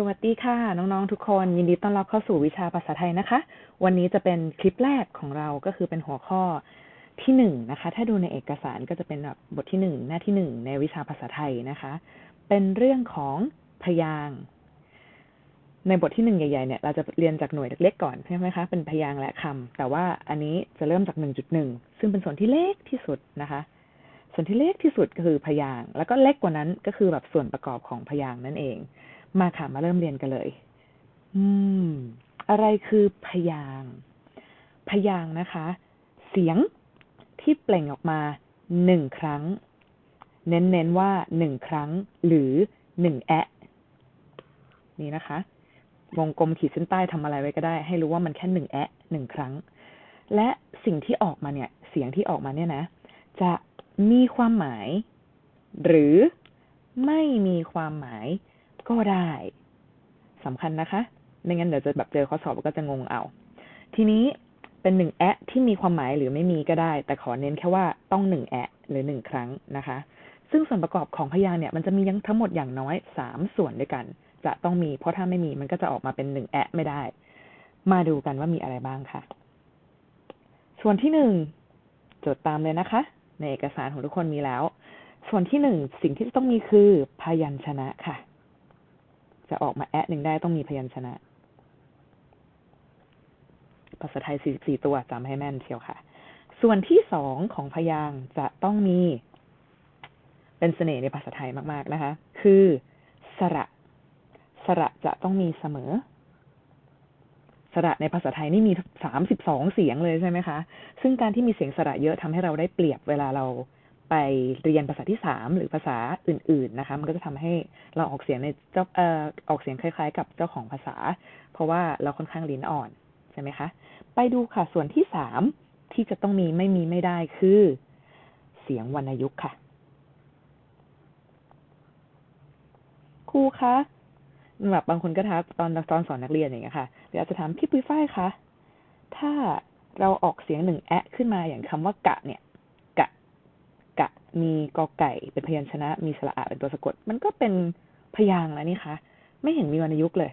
สวัสดีค่ะ น้อง ๆ ทุกคนยินดีต้อนรับเข้าสู่วิชาภาษาไทยนะคะ วันนี้จะเป็นคลิปแรกของเราก็คือเป็นหัวข้อที่หนึ่งนะคะ ถ้าดูในเอกสารก็จะเป็นแบบบทที่หนึ่งหน้าที่หนึ่งในวิชาภาษาไทยนะคะ เป็นเรื่องของพยางในบทที่หนึ่งใหญ่ๆเนี่ยเราจะเรียนจากหน่วยเล็กๆก่อนใช่ไหมคะ เป็นพยางและคำแต่ว่าอันนี้จะเริ่มจากหนึ่งจุดหนึ่งซึ่งเป็นส่วนที่เล็กที่สุดนะคะ ส่วนที่เล็กที่สุดก็คือพยางแล้วก็เล็กกว่านั้นก็คือแบบส่วนประกอบของพยางนั่นเอง มาค่ะมาเริ่มเรียนกันเลย อืม อะไรคือพยางพยางนะคะ เสียงที่เปล่งออกมาหนึ่งครั้ง เน้นๆว่าหนึ่งครั้ง หรือหนึ่งแอะ นี่นะคะ วงกลมขีดเส้นใต้ทำอะไรไว้ก็ได้ ให้รู้ว่ามันแค่หนึ่งแอะหนึ่งครั้ง และสิ่งที่ออกมาเนี่ย เสียงที่ออกมาเนี่ยนะ จะมีความหมาย หรือไม่มีความหมาย ก็ได้สำคัญนะคะ ไม่งั้นเดี๋ยวจะแบบเจอข้อสอบก็จะงงเอา ทีนี้เป็นหนึ่งแอะที่มีความหมายหรือไม่มีก็ได้ แต่ขอเน้นแค่ว่าต้องหนึ่งแอะหรือหนึ่งครั้งนะคะ ซึ่งส่วนประกอบของพยางค์เนี่ยมันจะมียังทั้งหมดอย่างน้อยสามส่วนด้วยกัน จะต้องมี เพราะถ้าไม่มีมันก็จะออกมาเป็นหนึ่งแอะไม่ได้ มาดูกันว่ามีอะไรบ้างค่ะ ส่วนที่หนึ่งจดตามเลยนะคะ ในเอกสารของทุกคนมีแล้ว ส่วนที่หนึ่งสิ่งที่ต้องมีคือพยัญชนะค่ะ จะออกมาแอะหนึ่งได้ต้องมีพยัญชนะ ภาษาไทย 44 ตัวจำให้แม่นเชียวค่ะ ส่วนที่สองของพยางจะต้องมี เป็นเสน่ห์ในภาษาไทยมาก ๆ นะคะ คือสระ สระจะต้องมีเสมอ สระในภาษาไทยนี่มี32เสียงเลยใช่ไหมคะ ซึ่งการที่มีเสียงสระเยอะทำให้เราได้เปรียบเวลาเรา ไปเรียนภาษาที่สามหรือภาษาอื่น ๆนะคะ มันก็จะทำให้เราออกเสียงในเจ้าเอ่อออกเสียงคล้าย ๆ กับเจ้าของภาษา เพราะว่าเราค่อนข้างลิ้นอ่อนใช่ไหมคะ ไปดูค่ะส่วนที่สามที่จะต้องมีไม่มีไม่ได้คือ เสียงวรรณยุกต์ค่ะครูคะแบบบางคนก็ทักตอนตอนสอนนักเรียนอย่างเงี้ยค่ะเดี๋ยวจะถามพี่ปุ้ยฝ้ายคะถ้าเราออกเสียงหนึ่งแอะขึ้นมาอย่างคำว่ากะเนี่ย มีกอไก่เป็นพยัญชนะ มีสระอะเป็นตัวสะกด มันก็เป็นพยางค์แล้วนี่คะไม่เห็นมีวรรณยุกต์เลย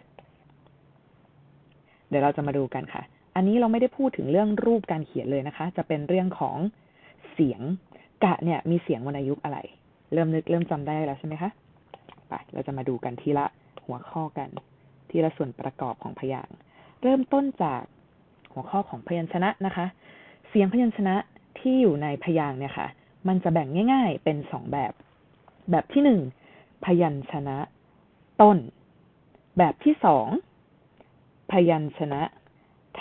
เดี๋ยวเราจะมาดูกันค่ะ อันนี้เราไม่ได้พูดถึงเรื่องรูปการเขียนเลยนะคะ จะเป็นเรื่องของเสียง กะเนี่ยมีเสียงวรรณยุกต์อะไร เริ่มนึกเริ่มจำได้แล้วใช่ไหมคะไปเราจะมาดูกันทีละหัวข้อกัน ทีละส่วนประกอบของพยางค์เริ่มต้นจากหัวข้อของพยัญชนะนะคะ เสียงพยัญชนะที่อยู่ในพยางค์เนี่ยค่ะ มันจะแบ่งง่าย ๆ เป็นสองแบบ แบบที่หนึ่งพยัญชนะ ต้น แบบที่สองพยัญชนะ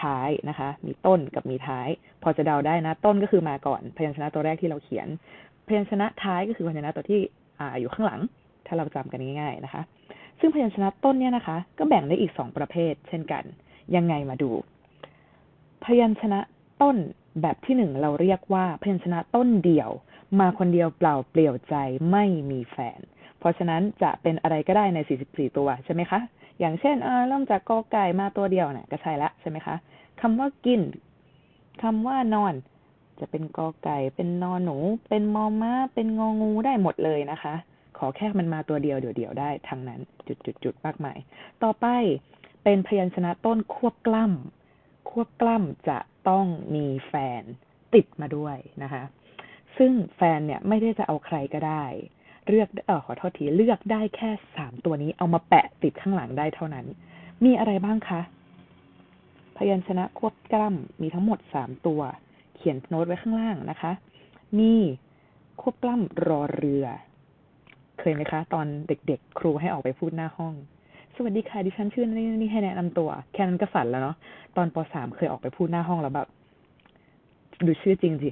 ท้ายนะคะ มีต้นกับมีท้าย พอจะเดาได้นะ ต้นก็คือมาก่อน พยัญชนะตัวแรกที่เราเขียน พยัญชนะท้ายก็คือพยัญชนะตัวที่อ่าอยู่ข้างหลัง ถ้าเราจำกันง่ายๆนะคะ ซึ่งพยัญชนะต้นเนี่ยนะคะ ก็แบ่งได้อีกสองประเภท เช่นกัน ยังไงมาดู พยัญชนะต้นแบบที่หนึ่งเราเรียกว่าพยัญชนะต้นเดี่ยว มาคนเดียวเปล่าเปลี่ยวใจไม่มีแฟน เพราะฉะนั้นจะเป็นอะไรก็ได้ใน 44 ตัวใช่ไหมคะ อย่างเช่นเริ่มจากกอไก่มาตัวเดียวเนี่ยก็ใช่ละใช่ไหมคะคำว่ากินคำว่านอน จะเป็นกอไก่ เป็นนอนหนู เป็นมอม้า เป็นงองูได้หมดเลยนะคะ ขอแค่มันมาตัวเดียวเดี่ยวๆได้ทั้งนั้น จุดจุดจุดมากมาย ต่อไปเป็นพยัญชนะต้นควบกล้ำควบกล้ำจะต้องมีแฟนติดมาด้วยนะคะ ซึ่งแฟนเนี่ยไม่ได้จะเอาใครก็ได้ เลือกเออขอโทษทีเลือกได้แค่สามตัวนี้เอามาแปะติดข้างหลังได้เท่านั้น มีอะไรบ้างคะ พยัญชนะควบกล้ำมีทั้งหมดสามตัว เขียนโน้ตไว้ข้างล่างนะคะ มีควบกล้ำรอเรือ เคยไหมคะ ตอนเด็กๆ ครูให้ออกไปพูดหน้าห้อง สวัสดีค่ะดิฉันชื่อนี่นี่ให้แนะนำตัว แค่นั้นก็สั่นแล้วเนาะตอนปสามเคยออกไปพูดหน้าห้องแล้วแบบดูชื่อจริงสิ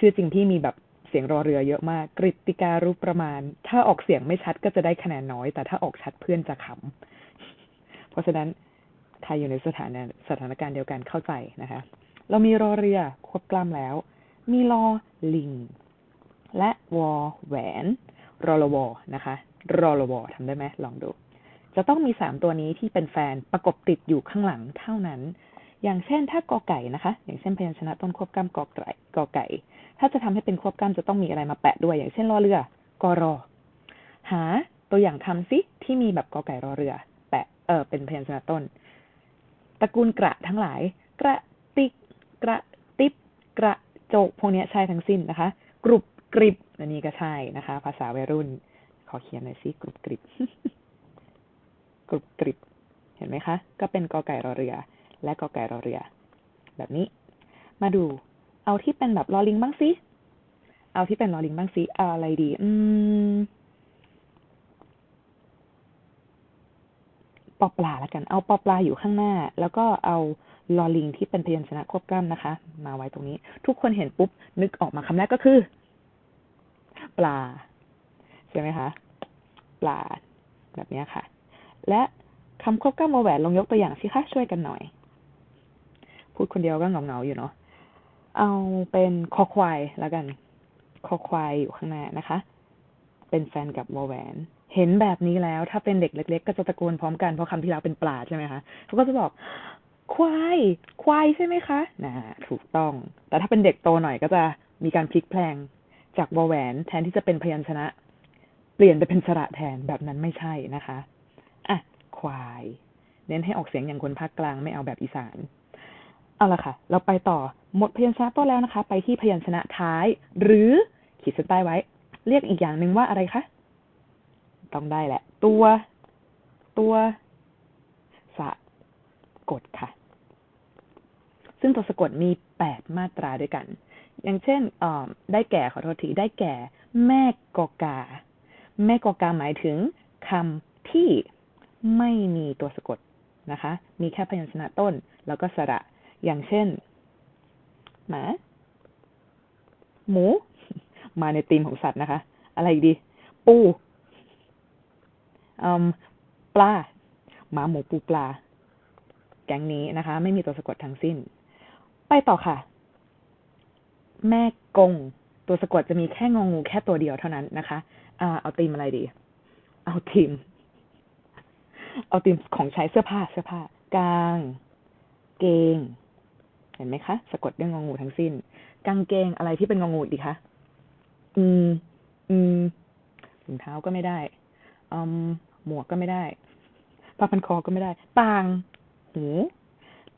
ชื่อจริงที่มีแบบเสียงรอเรือเยอะมาก กริติการูปประมาณ ถ้าออกเสียงไม่ชัดก็จะได้คะแนนน้อย แต่ถ้าออกชัดเพื่อนจะขำเพราะฉะนั้นใครอยู่ในสถานสถานการณ์เดียวกันเข้าใจนะคะ เรามีรอเรือ ควบกล้ำแล้ว มีรอลิง และวอแหวน รอลวนะคะ รอลวทำได้ไหมลองดู จะต้องมีสามตัวนี้ที่เป็นแฟนประกบติดอยู่ข้างหลังเท่านั้น อย่างเช่นถ้ากอไก่นะคะ อย่างเช่นพยัญชนะต้นควบกล้ำกอไก่กอไก่ ถ้าจะทำให้เป็นควบกล้ำจะต้องมีอะไรมาแปะด้วย อย่างเช่นรอเรือกอรอ หาตัวอย่างทำซิที่มีแบบกอไก่รอเรือ แปะเออเป็นพยัญชนะต้น ตระกูลกระทั้งหลาย กระติกกระติบกระโจกพวกนี้ใช่ทั้งสิ้นนะคะ กรุบกริบอันนี้ก็ใช่นะคะ ภาษาวัยรุ่น ขอเขียนหน่อยสิกรุบกริบกรุบกริบ เห็นไหมคะ ก็เป็นกอไก่รอเรือ และกอไก่รอเรือ แบบนี้ มาดู เอาที่เป็นแบบลอลิงบ้างสิ เอาที่เป็นลอลิงบ้างสิอะไรดี อืมปอปลาแล้วกัน เอาปอปลาอยู่ข้างหน้า แล้วก็เอาลอลิงที่เป็นพยัญชนะควบกล้ำนะคะ มาไว้ตรงนี้ ทุกคนเห็นปุ๊บ นึกออกมาคำแรกก็คือ ปลา ใช่ไหมคะ ปลา แบบนี้ค่ะ และคำควบกล้ำวอแหวนลองยกตัวอย่างสิคะ ช่วยกันหน่อย พูดคนเดียวก็เหงาๆอยู่เนาะ เอาเป็นคอควายแล้วกัน คอควายอยู่ข้างหน้านะคะ เป็นแฟนกับวอแหวน เห็นแบบนี้แล้วถ้าเป็นเด็กเล็ก ๆ ก็จะตะโกนพร้อมกันเพราะคำที่แล้วเป็นปลาใช่ไหมคะเขาก็จะบอกควาย ควายใช่ไหมคะนะถูกต้อง แต่ถ้าเป็นเด็กโตหน่อยก็จะมีการพลิกแพลงจากวอแหวน แทนที่จะเป็นพยัญชนะ เปลี่ยนไปเป็นสระแทนแบบนั้นไม่ใช่นะคะอะควาย เน้นให้ออกเสียงอย่างคนภาคกลางไม่เอาแบบอีสาน เอาละค่ะ เราไปต่อ หมดพยัญชนะต้นแล้วนะคะ ไปที่พยัญชนะท้าย หรือขีดเส้นใต้ไว้ เรียกอีกอย่างหนึ่งว่าอะไรคะต้องได้แหละ ตัว ตัวสะกดค่ะ ซึ่งตัวสะกดมีแปดมาตราด้วยกัน อย่างเช่นได้แก่ขอโทษทีได้แก่ แม่กอกา แม่กอกาหมายถึงคำที่ไม่มีตัวสะกดนะคะ มีแค่พยัญชนะต้น แล้วก็สระ อย่างเช่น หมา หมู มาในธีมของสัตว์นะคะ อะไรดี ปูปลาหมาหมูปูปลา แก๊งนี้นะคะ ไม่มีตัวสะกดทั้งสิ้น ไปต่อค่ะ แม่กง ตัวสะกดจะมีแค่งองูแค่ตัวเดียวเท่านั้นนะคะอ่าเอาตีมอะไรดี เอาทีม เอาตีมของใช้เสื้อผ้าเสื้อผ้ากาง เกง เห็นไหมคะสะกดด้วยงองูทั้งสิ้น กางเกงอะไรที่เป็นงองูดีคะอืม อืมถุงเท้าก็ไม่ได้อืมหมวกก็ไม่ได้ผ้าพันคอก็ไม่ได้ต่างหู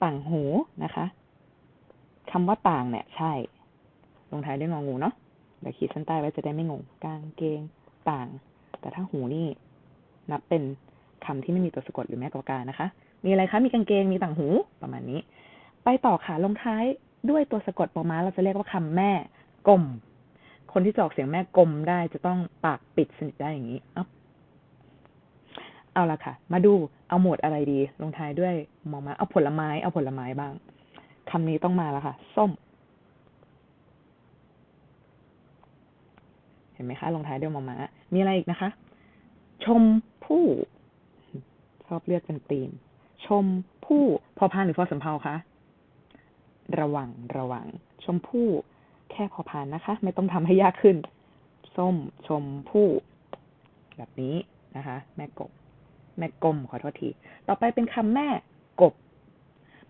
ต่างหูนะคะคำว่าต่างเนี่ย ใช่ ลงท้ายด้วยงองูเนาะเดี๋ยวขีดเส้นใต้ไว้จะได้ไม่งงกางเกงต่าง แต่ถ้าหูนี่ นับเป็นคำที่ไม่มีตัวสะกดหรือแม่กอการนะคะ มีอะไรคะ มีกางเกง มีต่างหู ประมาณนี้ ไปต่อค่ะลงท้ายด้วยตัวสะกดปอม้า เราจะเรียกว่าคำแม่กลม คนที่จะออกเสียงแม่กลมได้จะต้องปากปิดสนิทได้อย่างนี้อ๊เอาละค่ะ มาดูเอาหมวดอะไรดี ลงท้ายด้วยมองมา เอาผลไม้ เอาผลไม้บ้างคำนี้ต้องมาแล้วค่ะ ส้ม เห็นไหมคะ ลงท้ายด้วยมอมามีอะไรอีกนะคะ ชมพู่ชอบเลือกเป็นตีม ชมพู่พอพานหรือพอสำเพาคะ ระวังระวัง ชมพู่ แค่พอพานนะคะ ไม่ต้องทำให้ยากขึ้น ส้มชมพู่ แบบนี้นะคะ แม่กบ แม่กลมขอโทษที ต่อไปเป็นคำแม่กบ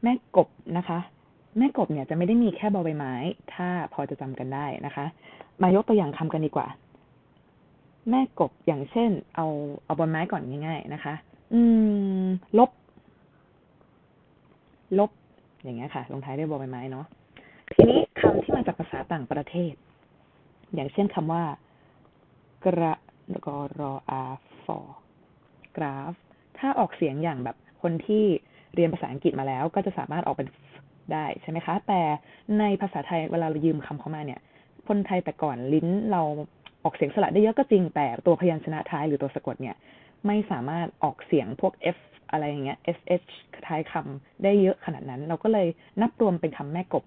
แม่กบนะคะ แม่กบเนี่ยจะไม่ได้มีแค่บอใบไม้ ถ้าพอจะจำกันได้นะคะ มายกตัวอย่างคำกันดีกว่า แม่กบอย่างเช่น เอาเอาบอไม้ก่อนง่ายๆนะคะ อืม ลบ ลบ อย่างเงี้ยค่ะลงท้ายด้วยบอใบไม้เนาะทีนี้คำที่มาจากภาษาต่างประเทศ อย่างเช่นคำว่ากระกรออาฟอกราฟ ถ้าออกเสียงอย่างแบบคนที่เรียนภาษาอังกฤษมาแล้ว ก็จะสามารถออกเป็นได้ใช่ไหมคะ แต่ในภาษาไทยเวลาเรายืมคำเข้ามาเนี่ย คนไทยแต่ก่อนลิ้นเราออกเสียงสระได้เยอะก็จริงแต่ตัวพยัญชนะท้ายหรือตัวสะกดเนี่ย ไม่สามารถออกเสียงพวก f อะไรอย่างเงี้ย sh ท้ายคำได้เยอะขนาดนั้น เราก็เลยนับรวมเป็นคำแม่กบ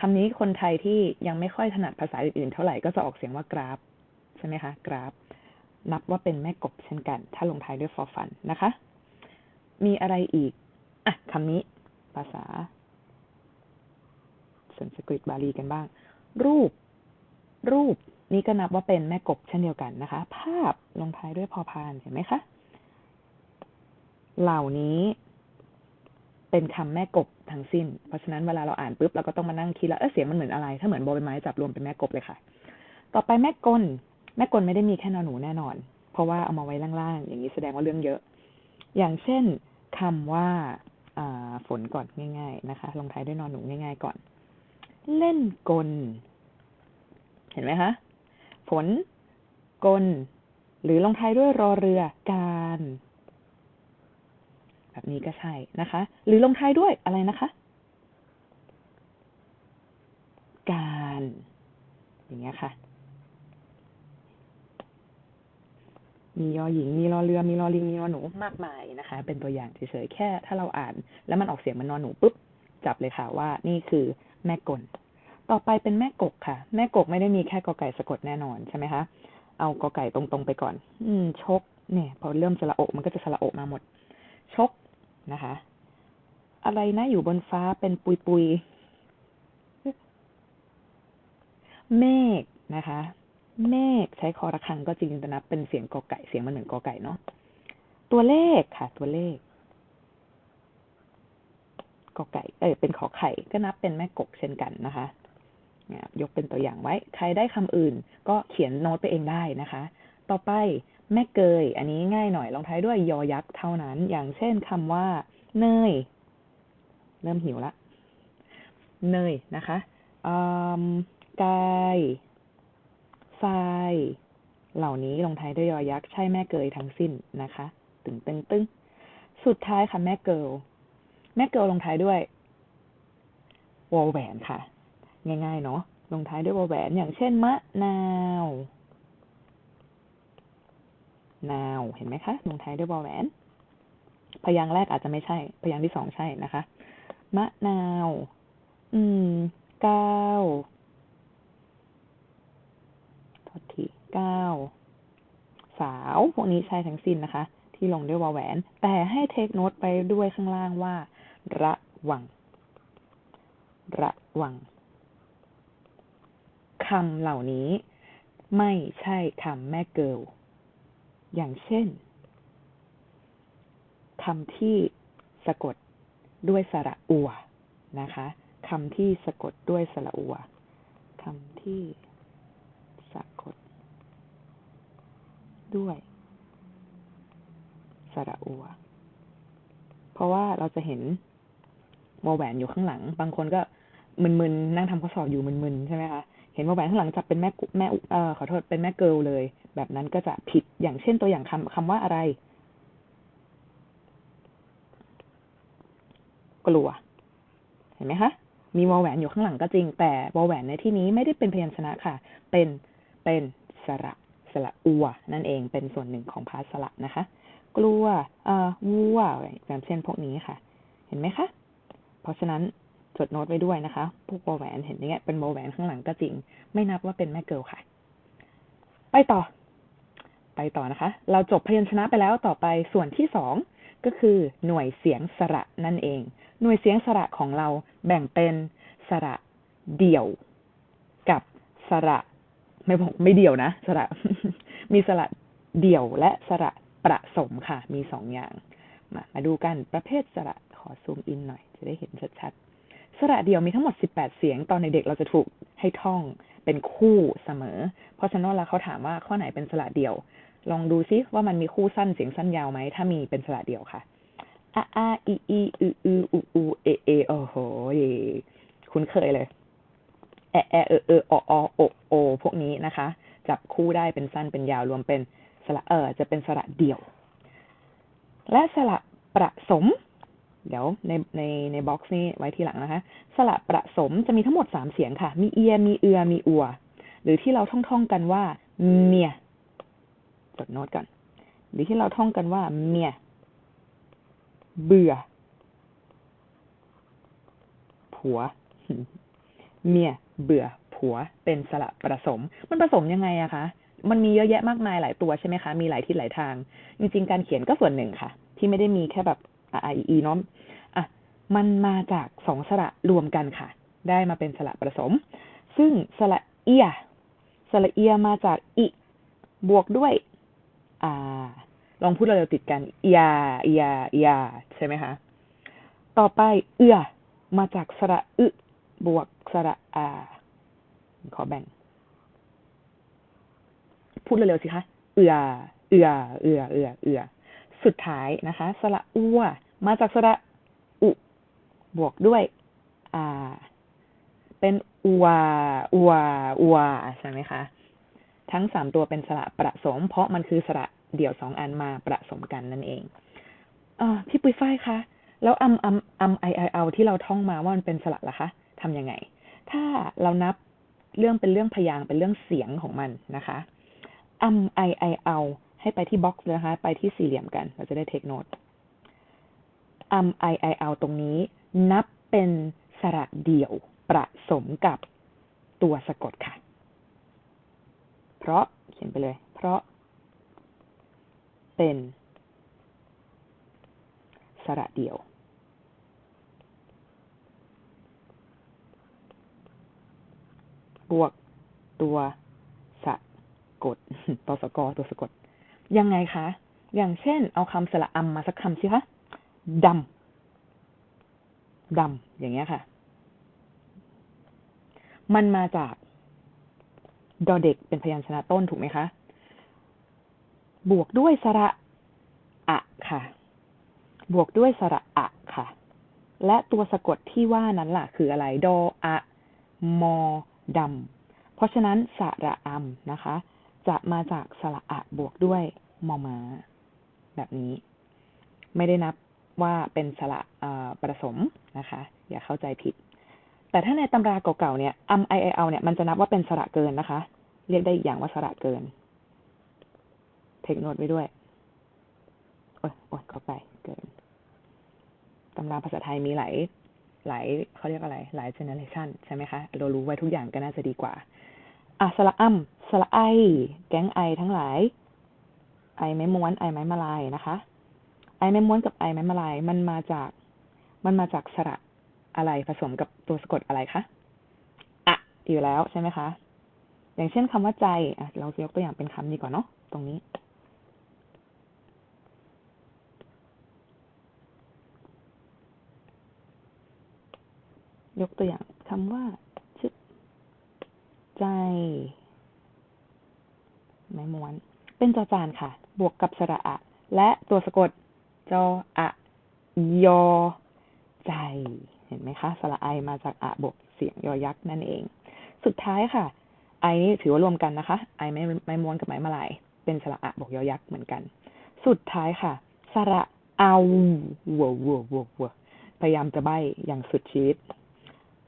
คำนี้คนไทยที่ยังไม่ค่อยถนัดภาษาอื่นๆ เท่าไหร่ก็จะออกเสียงว่ากราฟใช่ไหมคะกราฟ นับว่าเป็นแม่กบเช่นกัน ถ้าลงท้ายด้วยฟอฟันนะคะ มีอะไรอีก อะคำนี้ ภาษาสันสกฤตบาลีกันบ้าง รูป รูป นี้ก็นับว่าเป็นแม่กบเช่นเดียวกันนะคะ ภาพลงท้ายด้วยพอพานเห็นไหมคะ เหล่านี้เป็นคำแม่กบทั้งสิ้น เพราะฉะนั้นเวลาเราอ่านปุ๊บเราก็ต้องมานั่งคิดแล้วเออเสียงมันเหมือนอะไร ถ้าเหมือนโบใบไม้จับรวมเป็นแม่กบเลยค่ะ ต่อไปแม่กลแม่กลไม่ได้มีแค่นอนหนูแน่นอน เพราะว่าเอามาไว้ล่างๆ อย่างนี้แสดงว่าเรื่องเยอะ อย่างเช่นคำว่าอ่าฝนก่อนง่าย ๆ นะคะลงท้ายด้วยนอนหนูง่าย ๆ ก่อน เล่นกล เห็นไหมคะ ฝน กล หรือลงท้ายด้วยรอเรือการ แบบนี้ก็ใช่นะคะ หรือลงท้ายด้วยอะไรนะคะ การ อย่างเงี้ยค่ะ มียอหญิง มีรอเรือ มีรอลิง มีรอหนูมากมายนะคะ เป็นตัวอย่างเฉยๆแค่ ถ้าเราอ่าน แล้วมันออกเสียงมันนอนหนูปุ๊บจับเลยค่ะว่านี่คือแม่กลต่อไปเป็นแม่กกค่ะ แม่กกไม่ได้มีแค่กอไก่สะกดแน่นอนใช่ไหมคะ เอากอไก่ตรงๆไปก่อน อืม ชก เนี่ย พอเริ่มสระโอกมันก็จะสระโอกมาหมด ชก นะคะ อะไรนะอยู่บนฟ้าเป็นปุยปุยเมฆนะคะ เมฆใช้คอระฆังก็จริงแต่นับเป็นเสียงกอไก่เสียงมันเหมือนกอไก่เนาะตัวเลขค่ะ ตัวเลขกอไก่ เอ้ยเป็นขอไข่ก็นับเป็นแม่กกเช่นกันนะคะเนี่ยยกเป็นตัวอย่างไว้ ใครได้คำอื่นก็เขียนโน้ตไปเองได้นะคะ ต่อไป แม่เกย อันนี้ง่ายหน่อยลงท้ายด้วยยอยักษ์เท่านั้น อย่างเช่นคำว่า เนย เริ่มหิวละ เนยนะคะกายทรายเหล่านี้ลงท้ายด้วยยอยักษ์ใช่แม่เกยทั้งสิ้นนะคะ ตึงตึงตึงสุดท้ายค่ะแม่เกิลแม่เกิลลงท้ายด้วยวอลแหวนค่ะ ง่ายๆเนาะลงท้ายด้วยวอลแหวน อย่างเช่นมะนาว นาวเห็นไหมคะลงท้ายด้วยวอลแหวน พยางค์แรกอาจจะไม่ใช่ พยางค์ที่สองใช่นะคะ มะนาว อืมก้าวทษทีก้าวสาว พวกนี้ใช่ทั้งสิ้นนะคะ ที่ลงด้วยวอลแหวน แต่ให้เทคโนตไปด้วยข้างล่างว่า ระวัง ระวังคำเหล่านี้ไม่ใช่คำแม่เกิล อย่างเช่นคำที่สะกดด้วยสระอัวนะคะคำที่สะกดด้วยสระอัวคำที่สะกดด้วยสระอัว เพราะว่าเราจะเห็นวอแหวนอยู่ข้างหลัง บางคนก็มึนๆนั่งทำข้อสอบอยู่มึนๆใช่ไหมคะ เห็นวอแหวนข้างหลังจับเป็นแม่แม่เออขอโทษเป็นแม่เกิลเลย แบบนั้นก็จะผิดอย่างเช่นตัวอย่างคำคำว่าอะไร กลัว เห็นไหมคะมีวอลแหวนอยู่ข้างหลังก็จริง แต่วอลแหวนในที่นี้ไม่ได้เป็นพยัญชนะค่ะ เป็นเป็นสระสระอัว นั่นเองเป็นส่วนหนึ่งของพาสระนะคะ กลัวเอ่อวัวอย่างเช่นพวกนี้ค่ะ เห็นไหมคะ เพราะฉะนั้นจดโน้ตไว้ด้วยนะคะ พวกวอลแหวนเห็นอย่างเงี้ยเป็นวอลแหวนข้างหลังก็จริง ไม่นับว่าเป็นแม่เกิลค่ะ ไปต่อ ไปต่อนะคะ เราจบพยัญชนะไปแล้วต่อไปส่วนที่สองก็คือหน่วยเสียงสระนั่นเอง หน่วยเสียงสระของเราแบ่งเป็นสระเดี่ยว กับสระไม่บอกไม่เดี่ยวนะสระ มีสระเดี่ยวและสระประสมค่ะ มีสองอย่าง มามาดูกันประเภทสระขอซูมอินหน่อย จะได้เห็นชัดๆ สระเดี่ยวมีทั้งหมด 18 เสียง ตอนในเด็กเราจะถูกให้ท่องเป็นคู่เสมอ เพราะฉะนั้นเวลาเขาถามว่าข้อไหนเป็นสระเดี่ยว ลองดูซิว่ามันมีคู่สั้นเสียงสั้นยาวไหม ถ้ามีเป็นสระเดี่ยวค่ะอะอาอีอีอืออืออูอูเอเอโอ้โหคุ้นเคยเลย แอแอเออเออออโอโอพวกนี้นะคะ จับคู่ได้เป็นสั้นเป็นยาวรวมเป็นสระเออจะเป็นสระเดี่ยว และสระประสม เดี๋ยวในในในบ็อกซ์นี้ไว้ทีหลังนะคะ สระประสมจะมีทั้งหมดสามเสียงค่ะ มีเอีย มีเอือ มีอัว หรือที่เราท่องท่องกันว่า เมีย จดโน้ตก่อนหรือที่เราท่องกันว่า เมีย เบื่อ ผัว เมีย เบื่อ ผัว เป็นสระประสม มันผสมยังไงอะคะ มันมีเยอะแยะมากมายหลายตัวใช่ไหมคะ มีหลายทิศหลายทาง จริงๆ การเขียนก็ส่วนหนึ่งค่ะ ที่ไม่ได้มีแค่แบบ i e เนาะอะ มันมาจากสองสระรวมกันค่ะ ได้มาเป็นสระประสม ซึ่งสระเอียสระเอียมาจากอิ บวกด้วย อ่า ลองพูดเร็วๆติดกันอียเอียเอียใช่ไหมคะ ต่อไป เอือมาจากสระอึบวกสระอาขอแบ่ง พูดเร็วๆสิคะเอือเอือเอือเอือเอือสุดท้ายนะคะ สระอัวมาจากสระอุ บวกด้วยอาเป็นอัวอัวอัวใช่ไหมคะ ทั้งสามตัวเป็นสระประสม เพราะมันคือสระเดี่ยวสองอันมาประสมกันนั่นเองอพี่ปุ้ยฝ้ายคะ แล้วอัมอัมอัมไอไอเอาที่เราท่องมาว่ามันเป็นสระล่ะคะทำยังไง ถ้าเรานับเรื่องเป็นเรื่องพยางเป็นเรื่องเสียงของมันนะคะอัมไอไอเอาให้ไปที่บ็อกซ์นะคะ ไปที่สี่เหลี่ยมกัน เราจะได้เทคโนดอัมไอไอเอาตรงนี้ นับเป็นสระเดี่ยวประสมกับตัวสะกดค่ะ เพราะเขียนไปเลย เพราะ เป็น สระเดี่ยว บวกตัวสะกดตัวสกอตัวสะกด ยังไงคะ อย่างเช่น เอาคำสระอัมมาสักคำสิคะดำดำอย่างเงี้ยค่ะ มันมาจาก ดอเด็กเป็นพยัญชนะต้นถูกไหมคะ บวกด้วยสระอะค่ะ บวกด้วยสระอะค่ะ และตัวสะกดที่ว่านั้นล่ะ คืออะไร ดออะมอดำเพราะฉะนั้นสระอัมนะคะ จะมาจากสระอะบวกด้วยมอมาแบบนี้ ไม่ได้นับว่าเป็นสระประสมนะคะ อย่าเข้าใจผิด แต่ถ้าในตำราเก่าๆเนี่ยอัมไอไอเอาเนี่ยมันจะนับว่าเป็นสระเกินนะคะ เรียกได้อีกอย่างว่าสระเกิน เทคโนดไว้ด้วย โอ้ยโอ้ยเข้าไปเกินตำราภาษาไทยมีหลายหลายเขาเรียกอะไร หลายเจเนอเรชันใช่ไหมคะ เรารู้ไว้ทุกอย่างก็น่าจะดีกว่าอะสระอัมสระไอ แก๊งไอทั้งหลาย ไอไม้ม้วนไอไม้มาลายนะคะ ไอไม้ม้วนกับไอไม้มาลาย มันมาจาก มันมาจากสระ อะไรผสมกับตัวสะกดอะไรคะอะอยู่แล้วใช่ไหมคะ อย่างเช่นคำว่าใจอะเราจะยกตัวอย่างเป็นคำดีกว่าเนาะตรงนี้ยกตัวอย่างคำว่าชึใจ ไม้ม้วน เป็นจอจานค่ะ บวกกับสระอะ และตัวสะกด จออะ ยอ ใจ เห็นไหมคะสระไอมาจากอะบวกเสียงยอยักษ์นั่นเอง สุดท้ายค่ะ ไอนี่ถือว่ารวมกันนะคะ ไอไม้ไม้ม้วนกับไม้มาลาย เป็นสระอะบวกยอยักษ์เหมือนกัน สุดท้ายค่ะ สระเอาวัววัววัววัวพยายามจะใบอย่างสุดชีวิต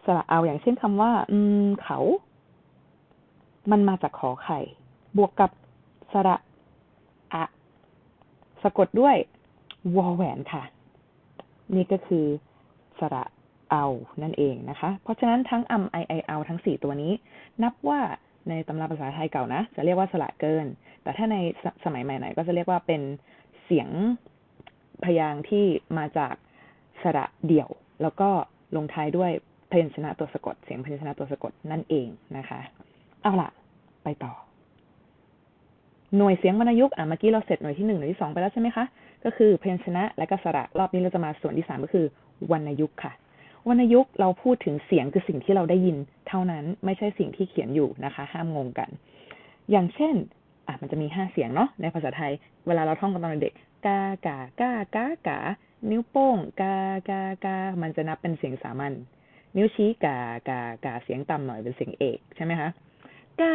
สระเอาอย่างเช่นคำว่า อืมเขา มันมาจากขอไข่ บวกกับสระอะ สะกดด้วยวอแหวนค่ะ นี่ก็คือสระ เอานั่นเองนะคะ เพราะฉะนั้นทั้งอัมไอไอเอาทั้งสี่ตัวนี้ นับว่าในตำราภาษาไทยเก่านะ จะเรียกว่าสระเกิน แต่ถ้าในสมัยใหม่หน่อยก็จะเรียกว่าเป็นเสียงพยางค์ที่มาจากสระเดี่ยว แล้วก็ลงท้ายด้วยพยัญชนะตัวสะกด เสียงพยัญชนะตัวสะกดนั่นเองนะคะ เอาล่ะ ไปต่อ หน่วยเสียงวรรณยุกต์อะเมื่อกี้เราเสร็จหน่วยที่หนึ่งหน่วยที่สองไปแล้วใช่ไหมคะ ก็คือพยัญชนะและก็สระ รอบนี้เราจะมาส่วนที่สามก็คือวรรณยุกต์ค่ะ วรรณยุกต์เราพูดถึงเสียงคือสิ่งที่เราได้ยิน เท่านั้นไม่ใช่สิ่งที่เขียนอยู่นะคะ ห้ามงงกัน อย่างเช่นอะมันจะมีห้าเสียงเนาะในภาษาไทย เวลาเราท่องกันตอนเด็กกากากากากานิ้วโป้งกากากามันจะนับเป็นเสียงสามัญนิ้วชี้กากากาเสียงต่ำหน่อยเป็นเสียงเอกใช่ไหมคะก้า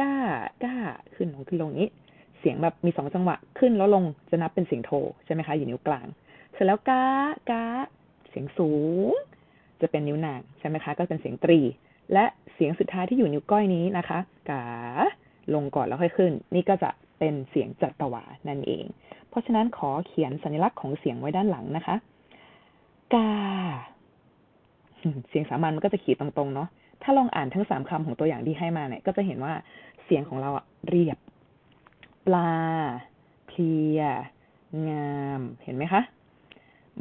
ก้าก้าขึ้นลงขึ้นลงนี้ เสียงแบบมีสองจังหวะขึ้นแล้วลงจะนับเป็นเสียงโทใช่ไหมคะ อยู่นิ้วกลาง เสร็จแล้วกากาเสียงสูง จะเป็นนิ้วนางใช่ไหมคะ ก็เป็นเสียงตรี และเสียงสุดท้ายที่อยู่นิ้วก้อยนี้นะคะกาลงก่อนแล้วค่อยขึ้น นี่ก็จะเป็นเสียงจัตวานั่นเอง เพราะฉะนั้นขอเขียนสัญลักษณ์ของเสียงไว้ด้านหลังนะคะกาเสียงสามัญมันก็จะขีดตรงๆเนาะถ้าลองอ่านทั้งสามคำของตัวอย่างที่ให้มาเนี่ย ก็จะเห็นว่าเสียงของเราอะเรียบ ปลา เพลีย งาม เห็นไหมคะ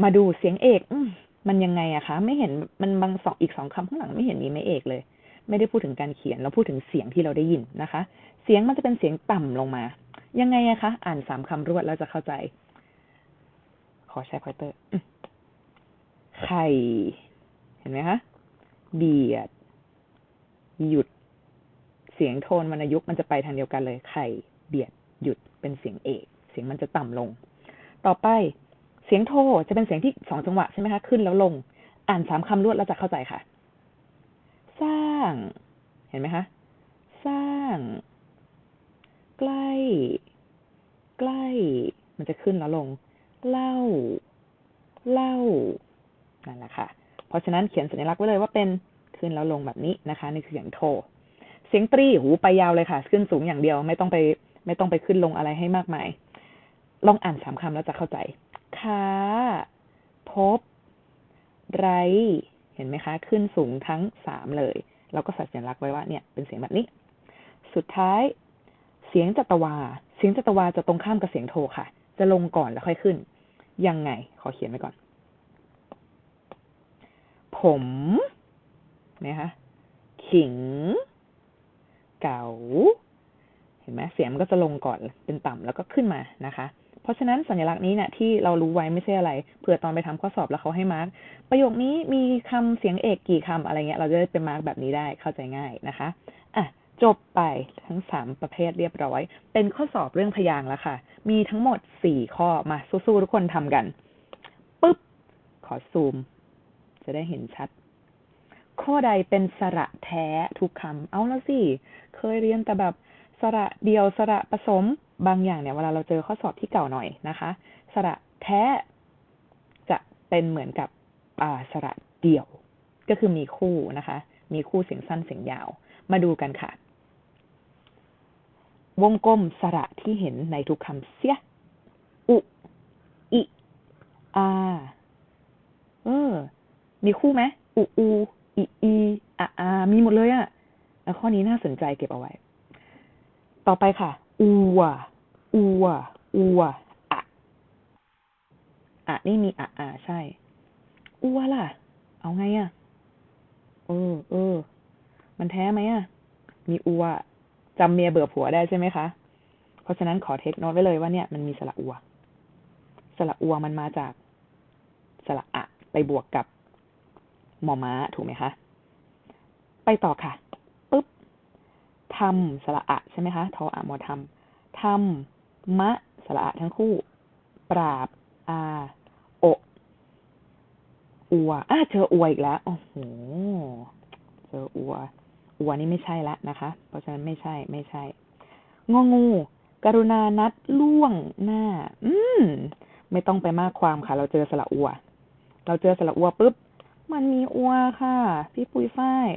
มาดูเสียงเอกอ มันยังไงอะคะ ไม่เห็นมันบางสองอีกสองคำข้างหลังไม่เห็นมีไม่เอกเลย ไม่ได้พูดถึงการเขียนเราพูดถึงเสียงที่เราได้ยินนะคะ เสียงมันจะเป็นเสียงต่ำลงมา ยังไงอะคะ อ่านสามคำรวดแล้วจะเข้าใจ ขอใช้พอยเตอร์ไข่เห็นไหมคะเบียด หยุด เสียงโทนวรรณยุกต์มันจะไปทางเดียวกันเลย ไข่ เบียด หยุดเป็นเสียงเอก เสียงมันจะต่ำลง ต่อไป เสียงโทจะเป็นเสียงที่สองจังหวะใช่ไหมคะ ขึ้นแล้วลง อ่านสามคำรวดแล้วจะเข้าใจค่ะ สร้าง เห็นไหมคะ สร้าง ใกล้ ใกล้ มันจะขึ้นแล้วลง เล่า เล่า นั่นแหละค่ะ เพราะฉะนั้นเขียนสัญลักษณ์ไว้เลยว่าเป็นขึ้นแล้วลงแบบนี้นะคะนี่คือเสียงโท เสียงตรีหูไปยาวเลยค่ะ ขึ้นสูงอย่างเดียวไม่ต้องไป ไม่ต้องไปขึ้นลงอะไรให้มากมาย ลองอ่านสามคำแล้วจะเข้าใจ ค้า พบ ไร เห็นไหมคะ ขึ้นสูงทั้งสามเลย เราก็ใส่สัญลักษณ์ไว้ว่าเนี่ยเป็นเสียงแบบนี้ สุดท้าย เสียงจัตวา เสียงจัตวาจะตรงข้ามกับเสียงโทค่ะ จะลงก่อนแล้วค่อยขึ้น ยังไง ขอเขียนไว้ก่อน ผมนะคะขิง เก๋าเห็นไหมเสียงมันก็จะลงก่อนเป็นต่ำแล้วก็ขึ้นมานะคะ เพราะฉะนั้นสัญลักษณ์นี้เนี่ยที่เรารู้ไว้ไม่ใช่อะไรเผื่อตอนไปทำข้อสอบแล้วเขาให้มาร์กประโยคนี้มีคำเสียงเอกกี่คำอะไรเงี้ย เราจะได้เป็นมาร์กแบบนี้ได้เข้าใจง่ายนะคะอะจบไปทั้งสามประเภทเรียบร้อย เป็นข้อสอบเรื่องพยางค์แล้วค่ะ มีทั้งหมดสี่ข้อมาสู้ๆทุกคนทำกันปุ๊บ ขอซูม จะได้เห็นชัด ข้อใดเป็นสระแท้ทุกคำเอาแล้วสิ เคยเรียนแต่แบบสระเดียวสระผสม บางอย่างเนี่ยเวลาเราเจอข้อสอบที่เก่าหน่อยนะคะ สระแท้จะเป็นเหมือนกับสระเดี่ยว ก็คือมีคู่นะคะ มีคู่เสียงสั้นเสียงยาว มาดูกันค่ะ วงกลมสระที่เห็นในทุกคำเสีย อุ อิ อา เออ มีคู่ไหมอุ อูอีอี อาอามีหมดเลยอะแล้วข้อนี้น่าสนใจเก็บเอาไว้ ต่อไปค่ะ อัวอัวอัวอะอะนี่มีอะอาใช่ อัวล่ะ เอาไงอะเออเออ มันแท้ไหมอะมีอัวจำเมียเบื่อผัวได้ใช่ไหมคะ เพราะฉะนั้นขอเทคโนตไว้เลยว่าเนี่ยมันมีสระอัว สระอัวมันมาจากสระอะไปบวกกับหมอม้าถูกไหมคะ ไปต่อค่ะ ทำสระอะใช่ไหมคะทออะมอทำทำมะสระอะทั้งคู่ ปราบ อาโออัวอะเจออัวอีกแล้วโอ้โหเจออัวอัวนี่ไม่ใช่ละนะคะ เพราะฉะนั้นไม่ใช่ไม่ใช่ งองูกรุณานัดล่วงหน้า อืม ไม่ต้องไปมากความค่ะ เราเจอสระอัว เราเจอสระอัวปุ๊บ มันมีอัวค่ะ พี่ปุ้ยฝ้าย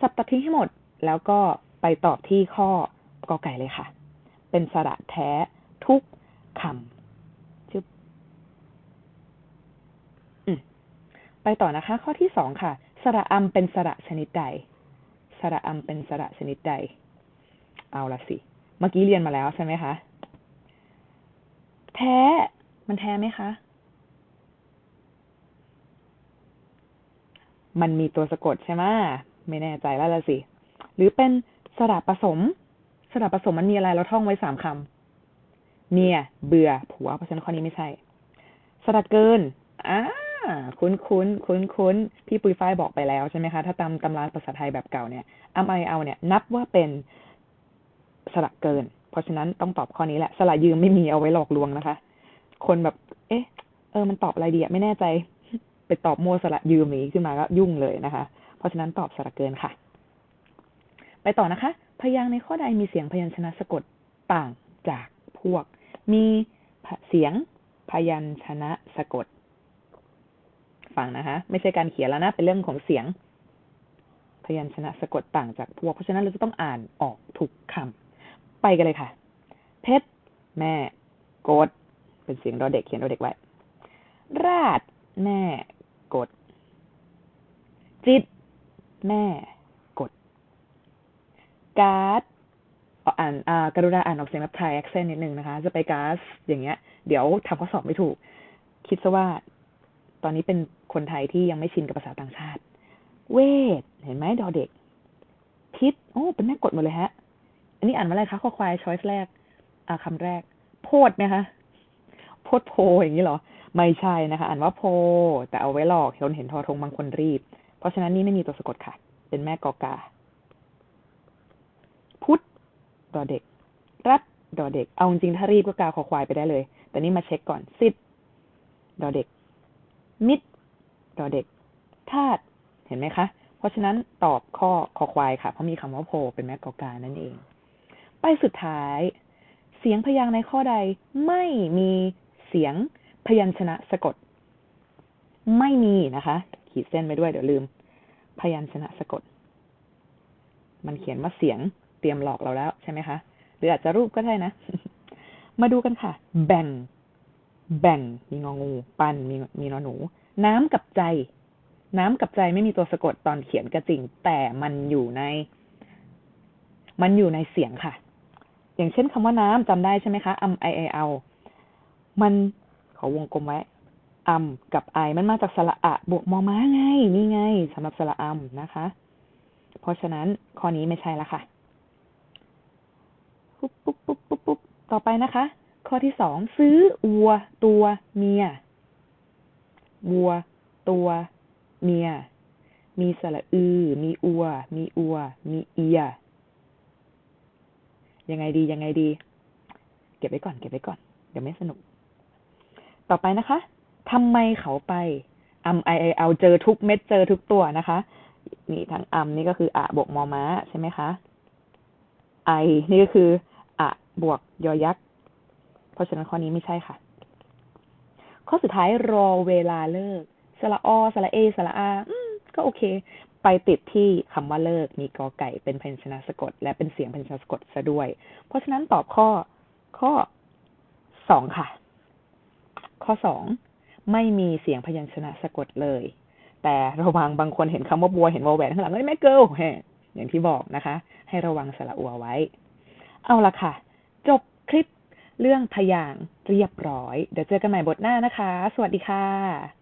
สับตัดทิ้งให้หมด แล้วก็ ไปตอบที่ข้อกอไก่เลยค่ะ เป็นสระแท้ทุกคำจึบอืมไปต่อนะคะ ข้อที่สองค่ะ สระอัมเป็นสระชนิดใด สระอัมเป็นสระชนิดใด เอาละสิ เมื่อกี้เรียนมาแล้วใช่ไหมคะ แท้ มันแท้ไหมคะมันมีตัวสะกดใช่ไหมไม่แน่ใจแล้วละสิ หรือเป็น สระผสม สระผสมมันมีอะไรเราท่องไว้สามคำเมีย เบื่อ ผัว เพราะฉะนั้นข้อนี้ไม่ใช่ สระเกินอ่าคุ้นคุ้นคุ้นคุ้นพี่ปุยฝ้ายบอกไปแล้วใช่ไหมคะ ถ้าตามตำราภาษาไทยแบบเก่าเนี่ยอาไอเอาเนี่ย นับว่าเป็นสระเกิน เพราะฉะนั้นต้องตอบข้อนี้แหละ สระยืมไม่มีเอาไว้หลอกลวงนะคะ คนแบบ เอ๊ะ เออ มันตอบอะไรดีอะไม่แน่ใจ ไปตอบมั่วสระยืมนี้ขึ้นมาก็ยุ่งเลยนะคะ เพราะฉะนั้นตอบสระเกินค่ะ ไปต่อนะคะ พยางในข้อใดมีเสียงพยัญชนะสะกดต่างจากพวก มีเสียงพยัญชนะสะกด ฟังนะคะไม่ใช่การเขียนแล้วนะ เป็นเรื่องของเสียง พยัญชนะสะกดต่างจากพวก เพราะฉะนั้นเราจะต้องอ่านออกทุกคำไปกันเลยค่ะ เพชรแม่โกด เป็นเสียงดอเด็กเขียนดอเด็กไว้ ราด แม่กด จิต แม่ การ์ดอ่านอ่ากรุณาอ่านออกเสียงแบบไทยแอคเซนต์นิดนึงนะคะ จะไปก๊าซอย่างเงี้ย เดี๋ยวทำข้อสอบไม่ถูก คิดซะว่า ตอนนี้เป็นคนไทยที่ยังไม่ชินกับภาษาต่างชาติ เวท เห็นไหมดอเด็กทิศโอ้ เป็นแม่กดหมดเลยฮะ อันนี้อ่านว่าอะไรคะข้อควายช้อยส์แรก อ่าคำแรก โพดไหมคะโพดโพอย่างนี้เหรอ ไม่ใช่นะคะ อ่านว่าโพ แต่เอาไว้หลอกเห็นเห็นทอทงบางคนรีบ เพราะฉะนั้นนี่ไม่มีตัวสะกดค่ะ เป็นแม่กอกา พุทธ ดอเด็ก รัดดอเด็ก เอาจริงถ้ารีบก็กาคอควายไปได้เลย แต่นี่มาเช็คก่อนสิบดอเด็ก มิดดอเด็กธาตุเห็นไหมคะ เพราะฉะนั้นตอบข้อคอควายค่ะ เพราะมีคำว่าโพเป็นแม่กอกานั่นเอง ไปสุดท้าย เสียงพยางค์ในข้อใดไม่มีเสียงพยัญชนะสะกด ไม่มีนะคะ ขีดเส้นไปด้วยเดี๋ยวลืม พยัญชนะสะกด มันเขียนว่าเสียง เตรียมหลอกเราแล้วใช่ไหมคะ หรืออาจจะรูปก็ได้นะ มาดูกันค่ะ แบ่ง แบ่งมีงองู ปันมีมีนอหนู น้ำกับใจ น้ำกับใจไม่มีตัวสะกดตอนเขียนก็จริง แต่มันอยู่ใน มันอยู่ในเสียงค่ะ อย่างเช่นคำว่าน้ำจำได้ใช่ไหมคะอัมไอไอเอามันขอวงกลมไว้อัมกับไอมันมาจากสระอะบวกมอม้าไง นี่ไงสำหรับสระอัมนะคะ เพราะฉะนั้นข้อนี้ไม่ใช่ละค่ะ ปุ๊บปุ๊บปุ๊บปุ๊บปุ๊บต่อไปนะคะ ข้อที่สองซื้อวัวตัวเมีย วัวตัวเมีย มีสระอือ มีอัว มีอัว มีเอีย ยังไงดียังไงดี เก็บไว้ก่อนเก็บไว้ก่อน เดี๋ยวไม่สนุก ต่อไปนะคะทำไมเขาไปอัมไอไอเอาเจอทุกเม็ดเจอทุกตัวนะคะ นี่ทั้งอัมนี่ก็คืออะบวกมอม้าใช่ไหมคะไอนี่ก็คือ บวกยอยักษ์ เพราะฉะนั้นข้อนี้ไม่ใช่ค่ะ ข้อสุดท้ายรอเวลาเลิก สระอสระเอ สระอาก็โอเค ไปติดที่คำว่าเลิก มีกอไก่เป็นพยัญชนะสะกด และเป็นเสียงพยัญชนะสะกดซะด้วย เพราะฉะนั้นตอบข้อข้อสองค่ะ ข้อสองไม่มีเสียงพยัญชนะสะกดเลย แต่ระวังบางคนเห็นคำว่าบัวเห็นวอแหวนข้างหลังเอ้ยแม่เกิลแฮอย่างที่บอกนะคะ ให้ระวังสระอัวไว้ เอาละค่ะ จบคลิปเรื่องพยางเรียบร้อย เดี๋ยวเจอกันใหม่บทหน้านะคะ สวัสดีค่ะ